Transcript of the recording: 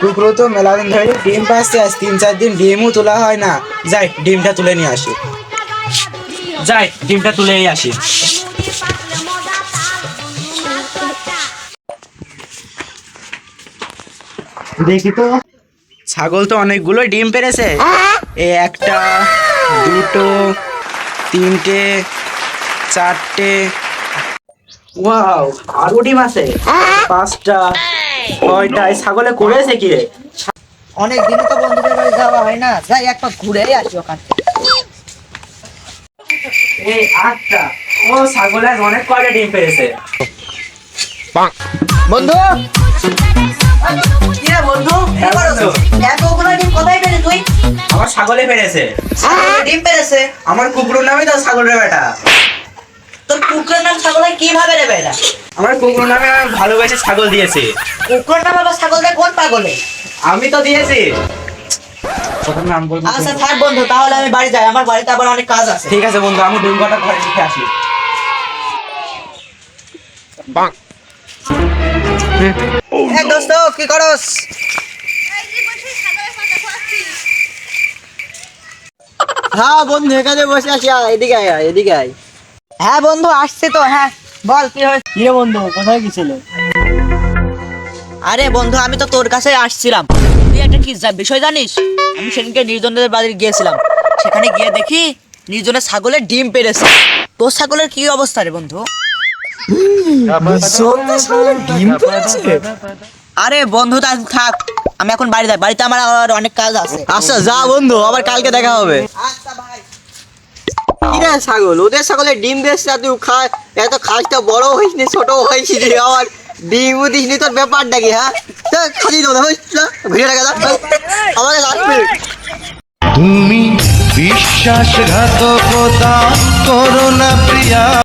কুকুরও তো মেলা দিন ধরে ডিম পাচ্ছে আজ তিন চার দিন ডিমও তোলা হয় না। যাই ডিমটা তুলে নিয়ে আসি। যাই ডিমটা তুলে আসি। দেখি তো। ছাগল তো অনেকগুলো ডিম পেরেছে। এই একটা দুটো তিনটে চারটে ওয়াও আরও ডিম আছে। পাঁচটা ছয়টা ছাগলে করেছে কি রে? অনেক দিন তো বন্ধুদের বাড়ি যাওয়া হয় না। যাই একবার ঘুরেই আসি ওখান থেকে। এই আটটা ও ছাগলে অনেক কয়টা ডিম পেরেছে? বন্ধু? হ্যাঁ, বন্ধু। এতগুলো ডিম কোথায় পেলি তুই? আমার ছাগলে পেরেছে। ডিম পেরেছে। আমার কুকুরের নামই তো ছাগলের বেটা। তোর কুকুরের নাম ছাগলে কীভাবে রে বেটা? আমার কুকুরের নামে ভালোবেসে ছাগল দিয়েছি। কুকুরের নাম আবার ছাগলটা কোন পাগলে? আমি তো দিয়েছি। আচ্ছা থাক বন্ধু তাহলে আমি বাড়ি যাই। আমার বাড়িতে আবার অনেক কাজ আছে। ঠিক আছে বন্ধু আমি ঘরে রেখে আসি। দোস্ত কি করস? হ্যাঁ বন্ধু এখানে বসে আসি এদিকে আয়, এদিকে আয়। হ্যাঁ বন্ধু আসছে তো হ্যাঁ বল কি হয়েছে? কিরে বন্ধু কোথায় গেছিলে? আরে বন্ধু আমি তো তোর কাছে আসছিলাম। তুই একটা কি যা- বিষয় জানিস? আমি সেদিনকে নির্জনদের বাড়ি গিয়েছিলাম। সেখানে গিয়ে দেখি নির্জনের ছাগলের ডিম পেরেছে। তোর ছাগলের কি অবস্থা রে বন্ধু? আরে বন্ধু তা থাক। আমি এখন বাড়ি যাই বাড়িতে আমার আর অনেক কাজ আছে। আচ্ছা যা বন্ধু আবার কালকে দেখা হবে। আচ্ছা ভাই কিরে ছাগল। ওদের ছাগলে ডিম বেচছে তুই খা এত খাসটা বড় হয়েছিস ছোট হয়েছিস আবার ডিম দিসনি তোর ব্যাপারটা কি হ্যাঁ? খালি দাও না ঘুরে টাকা দাও আমাকে লাগবে তুমি বিশ্বাসঘাতকতা করোনা প্রিয়া।